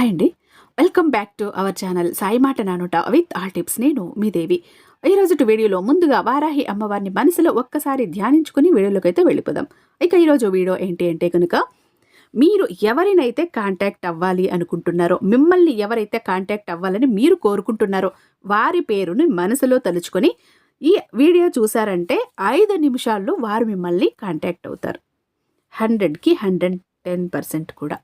Hi అండి. Welcome back to our channel Sai మాట నానుట విత్ ఆల్ టిప్స్ నేను మీ దేవి. ఈ రోజు వీడియోలో ముందుగా వారాహి అమ్మవారిని మనసులో ఒక్కసారి ధ్యానించుకుని వీడియోలోకి అయితే వెళ్ళిపోదాం. ఇక ఈరోజు వీడియో ఏంటి అంటే కనుక మీరు ఎవరినైతే కాంటాక్ట్ అవ్వాలి అనుకుంటున్నారో మిమ్మల్ని ఎవరైతే కాంటాక్ట్ అవ్వాలని మీరు కోరుకుంటున్నారో వారి పేరుని మనసులో తలుచుకొని ఈ వీడియో చూసారంటే ఐదు నిమిషాల్లో వారు మిమ్మల్ని కాంటాక్ట్ అవుతారు. హండ్రెడ్కి హండ్రెడ్ టెన్ పర్సెంట్ కూడా.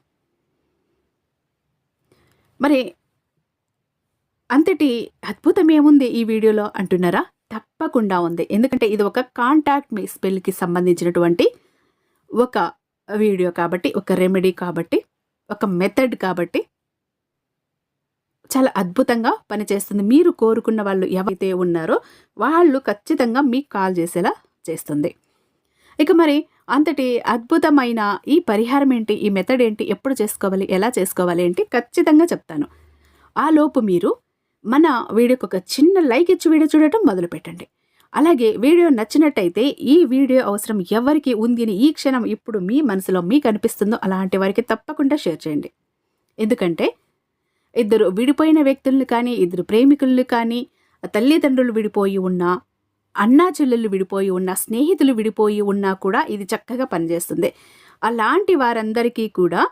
మరి అంతటి అద్భుతం ఏముంది ఈ వీడియోలో అంటున్నారా? తప్పకుండా ఉంది. ఎందుకంటే ఇది ఒక కాంటాక్ట్ మీ స్పెల్కి సంబంధించినటువంటి ఒక వీడియో కాబట్టి ఒక రెమెడీ కాబట్టి ఒక మెథడ్ కాబట్టి చాలా అద్భుతంగా పనిచేస్తుంది. మీరు కోరుకున్న వాళ్ళు ఎవరైతే ఉన్నారో వాళ్ళు ఖచ్చితంగా మీకు కాల్ చేసేలా చేస్తుంది. ఇక మరి అంతటి అద్భుతమైన ఈ పరిహారం ఏంటి? ఈ మెథడ్ ఏంటి? ఎప్పుడు చేసుకోవాలి? ఎలా చేసుకోవాలి? ఏంటి? ఖచ్చితంగా చెప్తాను. ఆ లోపు మీరు మన వీడియోకి ఒక చిన్న లైక్ ఇచ్చి వీడియో చూడటం మొదలు పెట్టండి అలాగే వీడియో నచ్చినట్టయితే ఈ వీడియో అవసరం ఎవరికి ఉంది అని ఈ క్షణం ఇప్పుడు మీ మనసులో మీకు అనిపిస్తుందో అలాంటి వారికి తప్పకుండా షేర్ చేయండి. ఎందుకంటే ఇద్దరు విడిపోయిన వ్యక్తులను కానీ ఇద్దరు ప్రేమికులను కానీ తల్లిదండ్రులు విడిపోయి ఉన్నా అన్నా చెల్లెళ్ళు విడిపోయి ఉన్న స్నేహితులు విడిపోయి ఉన్నా కూడా ఇది చక్కగా పనిచేస్తుంది. అలాంటి వారందరికీ కూడా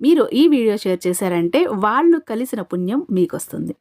మీరు ఈ వీడియో షేర్ చేశారంటే వాళ్ళు కలిసిన పుణ్యం మీకు వస్తుంది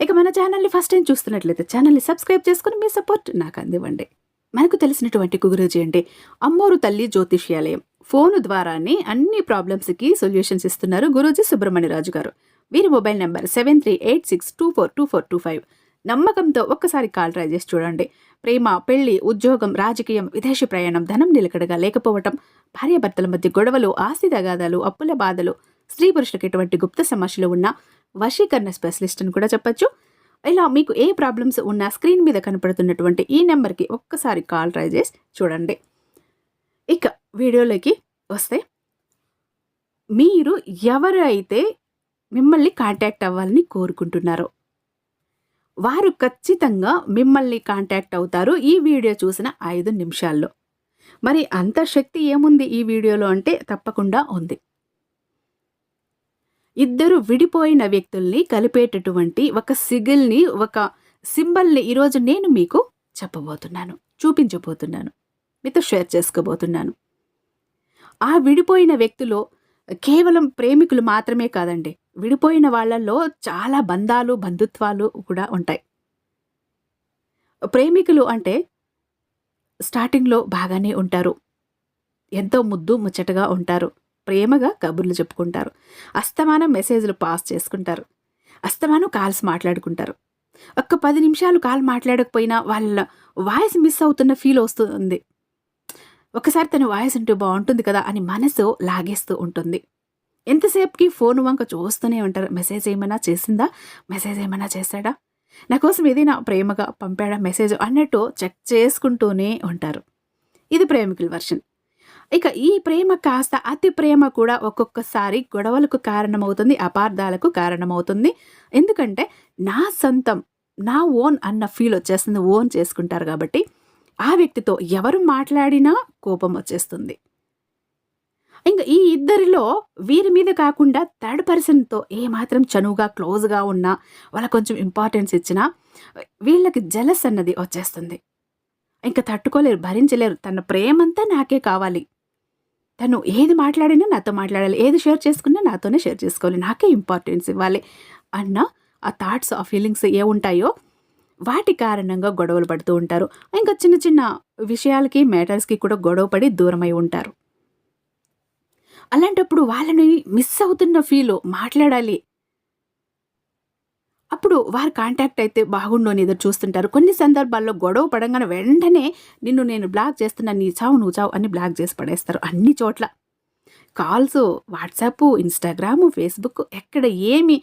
ఇక మన ఛానల్ని ఫస్ట్ టైం చూస్తున్నట్లయితే ఛానల్ని సబ్స్క్రైబ్ చేసుకుని మీ సపోర్ట్ నాకు అందివ్వండి. మనకు తెలిసినటువంటి గురుజీ అంటే అమ్మోరు తల్లి జ్యోతిష్యాలయం. ఫోను ద్వారానే అన్ని ప్రాబ్లమ్స్కి సొల్యూషన్స్ ఇస్తున్నారు గురూజీ సుబ్రహ్మణ్యరాజు గారు. వీరి mobile number seven three eight six two four two four two five. నమ్మకంతో ఒక్కసారి కాల్ ట్రై చేసి చూడండి. ప్రేమ పెళ్ళి ఉద్యోగం రాజకీయం విదేశీ ప్రయాణం ధనం నిలకడగా లేకపోవటం భార్యాభర్తల మధ్య గొడవలు ఆస్తి తగాదాలు అప్పుల బాధలు స్త్రీ పురుషులకు ఎటువంటి గుప్త సమస్యలు ఉన్న వశీకరణ స్పెషలిస్ట్ అని కూడా చెప్పచ్చు. ఇలా మీకు ఏ ప్రాబ్లమ్స్ ఉన్నా స్క్రీన్ మీద కనపడుతున్నటువంటి ఈ నెంబర్కి ఒక్కసారి కాల్ ట్రై చేసి చూడండి. ఇక వీడియోలోకి వస్తే మీరు ఎవరైతే మిమ్మల్ని కాంటాక్ట్ అవ్వాలని కోరుకుంటున్నారో వారు ఖచ్చితంగా మిమ్మల్ని కాంటాక్ట్ అవుతారు ఈ వీడియో చూసిన ఐదు నిమిషాల్లో. మరి అంత శక్తి ఏముంది ఈ వీడియోలో అంటే తప్పకుండా ఉంది. ఇద్దరు విడిపోయిన వ్యక్తుల్ని కలిపేటటువంటి ఒక సిగిల్ని ఒక సింబల్ని ఈరోజు నేను మీకు చెప్పబోతున్నాను చూపించబోతున్నాను మీతో షేర్ చేసుకోబోతున్నాను. ఆ విడిపోయిన వ్యక్తిలో కేవలం ప్రేమికులు మాత్రమే కాదండి విడిపోయిన వాళ్ళల్లో చాలా బంధాలు బంధుత్వాలు కూడా ఉంటాయి. ప్రేమికులు అంటే స్టార్టింగ్లో బాగానే ఉంటారు. ఎంతో ముద్దు ముచ్చటగా ఉంటారు. ప్రేమగా కబుర్లు చెప్పుకుంటారు. అస్తమానం మెసేజ్లు పాస్ చేసుకుంటారు. అస్తమానం కాల్స్ మాట్లాడుకుంటారు. ఒక్క పది నిమిషాలు కాల్ మాట్లాడకపోయినా వాళ్ళ వాయిస్ మిస్ అవుతున్న ఫీల్ వస్తుంది. ఒకసారి తన వాయిస్ ఉంటే బాగుంటుంది కదా అని మనసు లాగేస్తూ ఉంటుంది. ఎంతసేపుకి ఫోన్ వంక చూస్తూనే ఉంటారు? మెసేజ్ ఏమైనా చేసిందా? మెసేజ్ ఏమైనా చేశాడా? నా కోసం ఏదైనా ప్రేమగా పంపాడా మెసేజ్ అన్నట్టు చెక్ చేసుకుంటూనే ఉంటారు. ఇది ప్రేమికుల వర్షన్. ఇక ఈ ప్రేమ కాస్త అతి ప్రేమ కూడా ఒక్కొక్కసారి గొడవలకు కారణమవుతుంది అపార్థాలకు కారణమవుతుంది. ఎందుకంటే నా సొంతం నా ఓన్ అన్న ఫీల్ వచ్చేస్తుంది ఓన్ చేసుకుంటారు కాబట్టి ఆ వ్యక్తితో ఎవరు మాట్లాడినా కోపం వచ్చేస్తుంది. ఇంకా ఈ ఇద్దరిలో వీరి మీద కాకుండా థర్డ్ పర్సన్తో ఏమాత్రం చనువుగా క్లోజ్గా ఉన్నా వాళ్ళ కొంచెం ఇంపార్టెన్స్ ఇచ్చినా వీళ్ళకి జలస్ అన్నది వచ్చేస్తుంది. ఇంకా తట్టుకోలేరు భరించలేరు. తన ప్రేమంతా నాకే కావాలి. తను ఏది మాట్లాడినా నాతో మాట్లాడాలి. ఏది షేర్ చేసుకున్నా నాతోనే షేర్ చేసుకోవాలి. నాకే ఇంపార్టెన్స్ ఇవ్వాలి అన్న ఆ థాట్స్ ఆ ఫీలింగ్స్ ఏ ఉంటాయో వాటి కారణంగా గొడవలు పడుతూ ఉంటారు. ఇంకా చిన్న చిన్న విషయాలకి మ్యాటర్స్కి కూడా గొడవ పడి దూరమై ఉంటారు. అలాంటప్పుడు వాళ్ళని మిస్ అవుతున్న ఫీల్ మాట్లాడాలి. అప్పుడు వారు కాంటాక్ట్ అయితే బాగుండు అని ఎదురు చూస్తుంటారు. కొన్ని సందర్భాల్లో గొడవ పడంగానే వెంటనే నిన్ను నేను బ్లాక్ చేస్తున్నా నీ చావు నువ్వు చావు అని బ్లాక్ చేసి పడేస్తారు అన్ని చోట్ల. కాల్స్ వాట్సాప్ ఇన్స్టాగ్రామ్ ఫేస్బుక్ ఎక్కడ ఏమి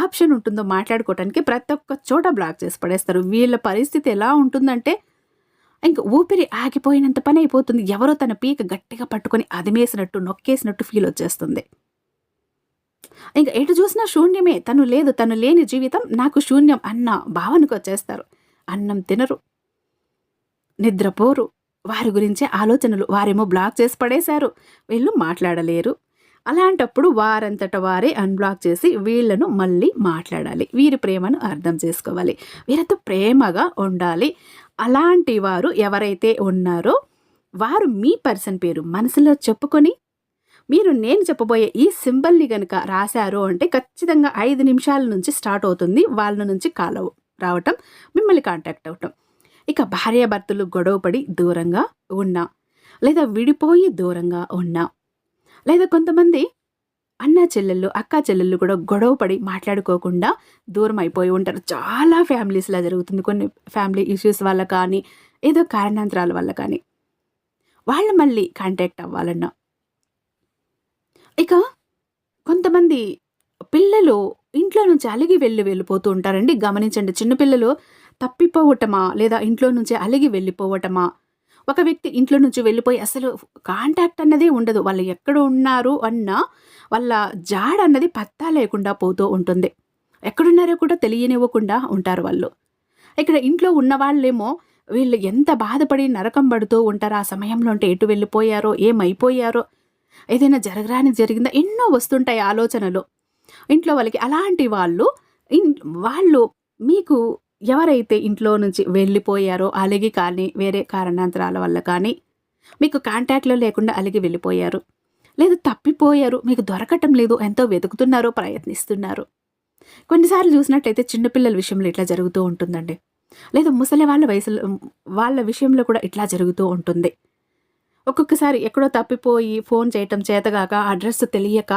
ఆప్షన్ ఉంటుందో మాట్లాడుకోవటానికి ప్రతి ఒక్క చోట బ్లాక్ చేసి పడేస్తారు. వీళ్ళ పరిస్థితి ఎలా ఉంటుందంటే ఇంక ఊపిరి ఆగిపోయినంత పని అయిపోతుంది. ఎవరో తన పీక గట్టిగా పట్టుకొని అదిమేసినట్టు నొక్కేసినట్టు ఫీల్ వచ్చేస్తుంది. ఇంకా ఎటు చూసినా శూన్యమే. తను లేదు తను లేని జీవితం నాకు శూన్యం అన్న భావనకు వచ్చేస్తారు. అన్నం తినరు. నిద్రపోరు. వారి గురించే ఆలోచనలు. వారేమో బ్లాక్ చేసి పడేశారు. వీళ్ళు మాట్లాడలేరు. అలాంటప్పుడు వారంతట వారే అన్బ్లాక్ చేసి వీళ్ళను మళ్ళీ మాట్లాడాలి. వీరి ప్రేమను అర్థం చేసుకోవాలి. వీరితో ప్రేమగా ఉండాలి. అలాంటి వారు ఎవరైతే ఉన్నారో వారు మీ పర్సన్ పేరు మనసులో చెప్పుకొని మీరు నేను చెప్పబోయే ఈ సింబల్ని కనుక రాశారు అంటే ఖచ్చితంగా ఐదు నిమిషాల నుంచి స్టార్ట్ అవుతుంది వాళ్ళ నుంచి కాల్ రావటం మిమ్మల్ని కాంటాక్ట్ అవ్వటం. ఇక భార్యాభర్తలు గొడవపడి దూరంగా ఉన్నా లేదా విడిపోయి దూరంగా ఉన్నా లేదా కొంతమంది అన్న చెల్లెళ్ళు అక్క చెల్లెళ్ళు కూడా గొడవపడి మాట్లాడుకోకుండా దూరం అయిపోయి ఉంటారు. చాలా ఫ్యామిలీస్లా జరుగుతుంది. కొన్ని ఫ్యామిలీ ఇష్యూస్ వల్ల కానీ ఏదో కారణాంతరాల వల్ల కానీ. వాళ్ళు మళ్ళీ కాంటాక్ట్ అవ్వాలన్నా. ఇక కొంతమంది పిల్లలు ఇంట్లో నుంచి అలిగి వెళ్ళి వెళ్ళిపోతూ ఉంటారండి. గమనించండి చిన్నపిల్లలు తప్పిపోవటమా లేదా ఇంట్లో నుంచి అలిగి వెళ్ళిపోవటమా? ఒక వ్యక్తి ఇంట్లో నుంచి వెళ్ళిపోయి అసలు కాంటాక్ట్ అన్నదే ఉండదు. వాళ్ళు ఎక్కడ ఉన్నారు అన్న వాళ్ళ జాడ అన్నది పత్తా లేకుండా పోతూ ఉంటుంది. ఎక్కడున్నారో కూడా తెలియనివ్వకుండా ఉంటారు వాళ్ళు. ఇక్కడ ఇంట్లో ఉన్న వాళ్ళేమో వీళ్ళు ఎంత బాధపడి నరకం పడుతూ ఉంటారు. ఆ సమయంలో అంటే ఎటు వెళ్ళిపోయారో ఏమైపోయారో ఏదైనా జరగరాని జరిగిందా? ఎన్నో వస్తుంటాయి ఆలోచనలు. ఇంట్లో వాళ్ళకి అలాంటి వాళ్ళు ఇన్ వాళ్ళు మీకు ఎవరైతే ఇంట్లో నుంచి వెళ్ళిపోయారో అలిగి కానీ వేరే కారణాంతరాల వల్ల కానీ మీకు కాంటాక్ట్లో లేకుండా అలిగి వెళ్ళిపోయారు. లేదు తప్పిపోయారు. మీకు దొరకటం లేదు. ఎంతో వెతుకుతున్నారో ప్రయత్నిస్తున్నారు. కొన్నిసార్లు చూసినట్టయితే చిన్నపిల్లల విషయంలో ఇట్లా జరుగుతూ ఉంటుందండి. లేదా ముసలి వాళ్ళ వయసులో వాళ్ళ విషయంలో కూడా ఇట్లా జరుగుతూ ఉంటుంది. ఒక్కొక్కసారి ఎక్కడో తప్పిపోయి ఫోన్ చేయటం చేతగాక అడ్రస్ తెలియక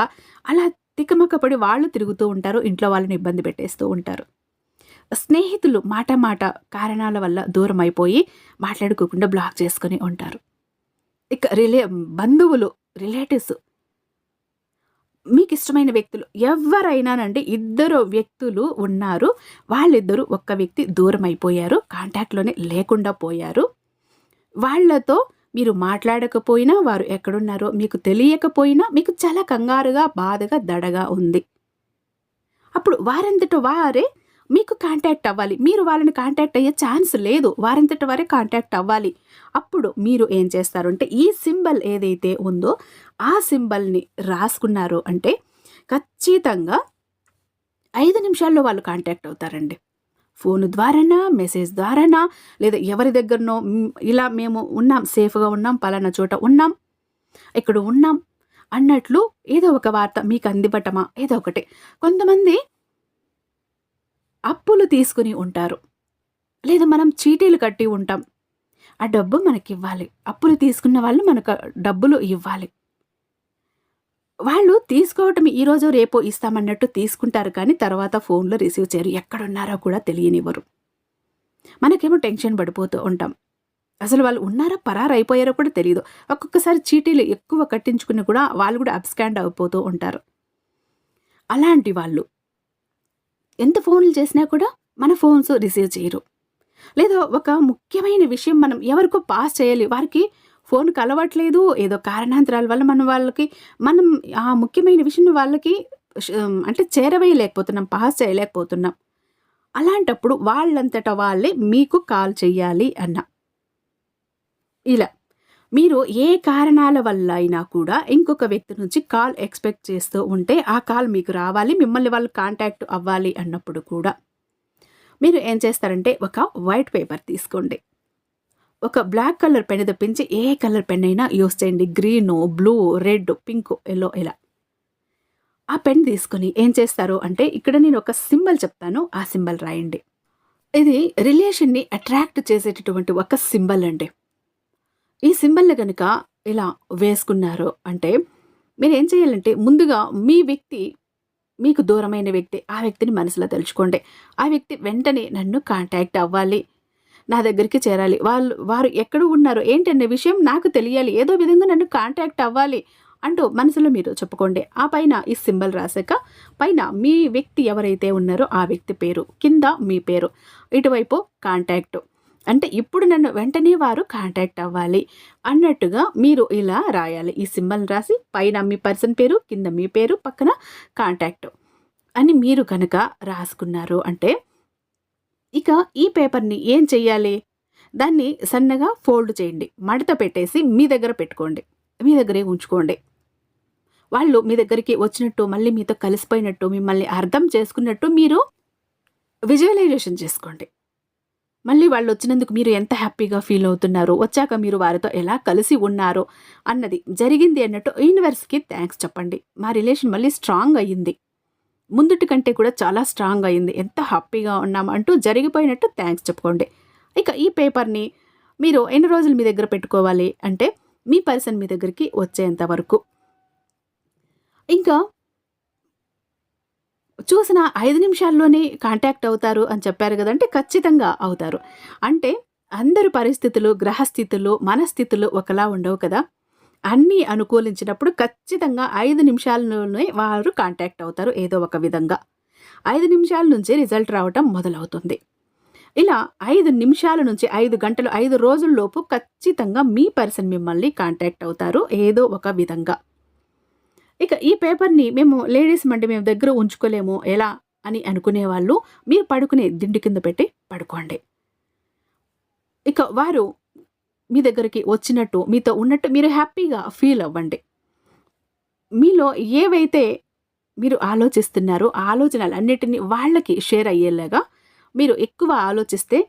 అలా తిక్కమక్కపడి వాళ్ళు తిరుగుతూ ఉంటారు ఇంట్లో వాళ్ళని ఇబ్బంది పెట్టేస్తూ ఉంటారు. స్నేహితులు మాట మాట కారణాల వల్ల దూరం అయిపోయి మాట్లాడుకోకుండా బ్లాక్ చేసుకొని ఉంటారు. ఇక రిలే బంధువులు రిలేటివ్స్ మీకు ఇష్టమైన వ్యక్తులు ఎవరైనానండి ఇద్దరు వ్యక్తులు ఉన్నారు. వాళ్ళిద్దరూ ఒక్క వ్యక్తి దూరం అయిపోయారు కాంటాక్ట్లోనే లేకుండా పోయారు. వాళ్ళతో మీరు మాట్లాడకపోయినా వారు ఎక్కడున్నారో మీకు తెలియకపోయినా మీకు చాలా కంగారుగా బాధగా దడగా ఉంది. అప్పుడు వారంతట వారే మీకు కాంటాక్ట్ అవ్వాలి. మీరు వాళ్ళని కాంటాక్ట్ అయ్యే ఛాన్స్ లేదు. వారంతట వారే కాంటాక్ట్ అవ్వాలి. అప్పుడు మీరు ఏం చేస్తారు అంటే ఈ సింబల్ ఏదైతే ఉందో ఆ సింబల్ని రాసుకున్నారు అంటే ఖచ్చితంగా ఐదు నిమిషాల్లో వాళ్ళు కాంటాక్ట్ అవుతారండి. ఫోన్ ద్వారానా మెసేజ్ ద్వారానా లేదా ఎవరి దగ్గరనో ఇలా మేము ఉన్నాం సేఫ్గా ఉన్నాం పలానా చోట ఉన్నాం ఇక్కడ ఉన్నాం అన్నట్లు ఏదో ఒక వార్త మీకు అందిపటమా ఏదో ఒకటి. కొంతమంది అప్పులు తీసుకుని ఉంటారు. లేదా మనం చీటీలు కట్టి ఉంటాం. ఆ డబ్బు మనకి ఇవ్వాలి అప్పులు తీసుకున్న వాళ్ళు మనకు డబ్బులు ఇవ్వాలి. వాళ్ళు తీసుకోవటం ఈరోజు రేపో ఇస్తామన్నట్టు తీసుకుంటారు కానీ తర్వాత ఫోన్లో రిసీవ్ చేయరు. ఎక్కడున్నారో కూడా తెలియనివ్వరు. మనకేమో టెన్షన్ పడిపోతూ ఉంటాం. అసలు వాళ్ళు ఉన్నారా? పరారైపోయారో కూడా తెలియదు ఒక్కొక్కసారి చీటీలు ఎక్కువ కట్టించుకుని కూడా వాళ్ళు కూడా అబ్స్కాండ్ అయిపోతూ ఉంటారు. అలాంటి వాళ్ళు ఎంత ఫోన్లు చేసినా కూడా మన ఫోన్స్ రిసీవ్ చేయరు. లేదా ఒక ముఖ్యమైన విషయం మనం ఎవరికో పాస్ చేయాలి. వారికి ఫోన్ కలవట్లేదు ఏదో కారణాంతరాల వల్ల మనం వాళ్ళకి మనం ఆ ముఖ్యమైన విషయం వాళ్ళకి అంటే చేరవేయలేకపోతున్నాం పాస్ చేయలేకపోతున్నాం. అలాంటప్పుడు వాళ్ళంతట వాళ్ళే మీకు కాల్ చేయాలి అన్న. ఇలా. మీరు ఏ కారణాల వల్ల అయినా కూడా ఇంకొక వ్యక్తి నుంచి కాల్ ఎక్స్పెక్ట్ చేస్తూ ఉంటే ఆ కాల్ మీకు రావాలి మిమ్మల్ని వాళ్ళు కాంటాక్ట్ అవ్వాలి అన్నప్పుడు కూడా మీరు ఏం చేస్తారంటే ఒక వైట్ పేపర్ తీసుకోండి. ఒక బ్లాక్ కలర్ పెన్ తప్పించి ఏ కలర్ పెన్ అయినా యూస్ చేయండి. Green blue red pink yellow ఇలా. ఆ పెన్ తీసుకొని ఏం చేస్తారు అంటే ఇక్కడ నేను ఒక సింబల్ చెప్తాను ఆ సింబల్ రాయండి. ఇది రిలేషన్ని అట్రాక్ట్ చేసేటటువంటి ఒక సింబల్ అండి. ఈ సింబల్ కనుక ఇలా వేసుకున్నారు అంటే మీరు ఏం చేయాలంటే ముందుగా మీ వ్యక్తి మీకు దూరమైన వ్యక్తి ఆ వ్యక్తిని మనసులో తలుచుకోండి ఆ వ్యక్తి వెంటనే నన్ను కాంటాక్ట్ అవ్వాలి నా దగ్గరికి చేరాలి. వాళ్ళు వారు ఎక్కడ ఉన్నారు ఏంటనే విషయం నాకు తెలియాలి ఏదో విధంగా నన్ను కాంటాక్ట్ అవ్వాలి అంటూ మనసులో మీరు చెప్పుకోండి. ఆ పైన ఈ సింబల్ రాశాక పైన మీ వ్యక్తి ఎవరైతే ఉన్నారో ఆ వ్యక్తి పేరు కింద మీ పేరు ఇటువైపు కాంటాక్ట్. అంటే ఇప్పుడు నన్ను వెంటనే వారు కాంటాక్ట్ అవ్వాలి. అన్నట్టుగా మీరు ఇలా రాయాలి. ఈ సింబల్ రాసి పైన మీ పర్సన్ పేరు కింద మీ పేరు పక్కన కాంటాక్ట్ అని మీరు కనుక రాసుకున్నారు అంటే ఇక ఈ పేపర్ని ఏం చెయ్యాలి? దాన్ని సన్నగా ఫోల్డ్ చేయండి. మడత పెట్టేసి మీ దగ్గర పెట్టుకోండి. మీ దగ్గరే ఉంచుకోండి. వాళ్ళు మీ దగ్గరికి వచ్చినట్టు మళ్ళీ మీతో కలిసిపోయినట్టు మిమ్మల్ని అర్థం చేసుకున్నట్టు మీరు విజువలైజేషన్ చేసుకోండి. మళ్ళీ వాళ్ళు వచ్చినందుకు మీరు ఎంత హ్యాపీగా ఫీల్ అవుతున్నారు? వచ్చాక మీరు వారితో ఎలా కలిసి ఉన్నారు అన్నది జరిగింది అన్నట్టు యూనివర్స్కి థ్యాంక్స్ చెప్పండి. మా రిలేషన్ మళ్ళీ స్ట్రాంగ్ అయ్యింది. ముందుటి కంటే కూడా చాలా స్ట్రాంగ్ అయింది ఎంత హ్యాపీగా ఉన్నాం అంటూ జరిగిపోయినట్టు థ్యాంక్స్ చెప్పుకోండి. ఇక ఈ పేపర్ని మీరు ఎన్ని రోజులు మీ దగ్గర పెట్టుకోవాలి అంటే మీ పర్సన్ మీ దగ్గరికి వచ్చేంత వరకు. ఇంకా చూసిన ఐదు నిమిషాల్లోనే కాంటాక్ట్ అవుతారు అని చెప్పారు కదంటే ఖచ్చితంగా అవుతారు. అంటే అందరి పరిస్థితులు గ్రహస్థితులు మనస్థితులు ఒకలా ఉండవు కదా. అన్నీ అనుకూలించినప్పుడు ఖచ్చితంగా ఐదు నిమిషాల్లోనే వారు కాంటాక్ట్ అవుతారు ఏదో ఒక విధంగా. ఐదు నిమిషాల నుంచి రిజల్ట్ రావటం మొదలవుతుంది. ఇలా ఐదు నిమిషాల నుంచి ఐదు గంటలు ఐదు రోజుల్లోపు ఖచ్చితంగా మీ పర్సన్ మిమ్మల్ని కాంటాక్ట్ అవుతారు ఏదో ఒక విధంగా. ఇక ఈ పేపర్ని మేము లేడీస్ మంటే మేము దగ్గర ఉంచుకోలేము. ఎలా? అని అనుకునే వాళ్ళు మీరు పడుకునే దిండి కింద పెట్టి పడుకోండి. ఇక వారు మీ దగ్గరికి వచ్చినట్టు మీతో ఉన్నట్టు మీరు హ్యాపీగా ఫీల్ అవ్వండి. మీలో ఏవైతే మీరు ఆలోచిస్తున్నారో ఆలోచనలన్నిటినీ వాళ్ళకి షేర్ అయ్యేలాగా మీరు ఎక్కువ ఆలోచిస్తే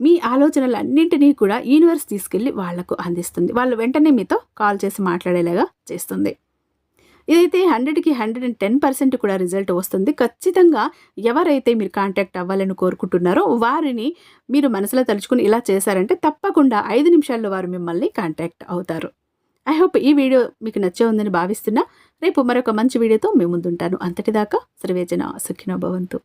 మీ ఆలోచనలన్నింటినీ కూడా యూనివర్స్ తీసుకెళ్ళి వాళ్ళకు అందిస్తుంది. వాళ్ళు వెంటనే మీతో కాల్ చేసి మాట్లాడేలాగా చేస్తుంది. ఇదైతే హండ్రెడ్కి హండ్రెడ్ అండ్ టెన్ పర్సెంట్ కూడా రిజల్ట్ వస్తుంది ఖచ్చితంగా ఎవరైతే మీరు కాంటాక్ట్ అవ్వాలని కోరుకుంటున్నారో వారిని మీరు మనసులో తలుచుకుని ఇలా చేశారంటే తప్పకుండా ఐదు నిమిషాల్లో వారు మిమ్మల్ని కాంటాక్ట్ అవుతారు. ఐ హోప్ ఈ వీడియో మీకు నచ్చే ఉందని భావిస్తున్నా. రేపు మరొక మంచి వీడియోతో మీ ముందుంటాను. అంతటిదాకా సర్వేజన సుఖినో భవంతు.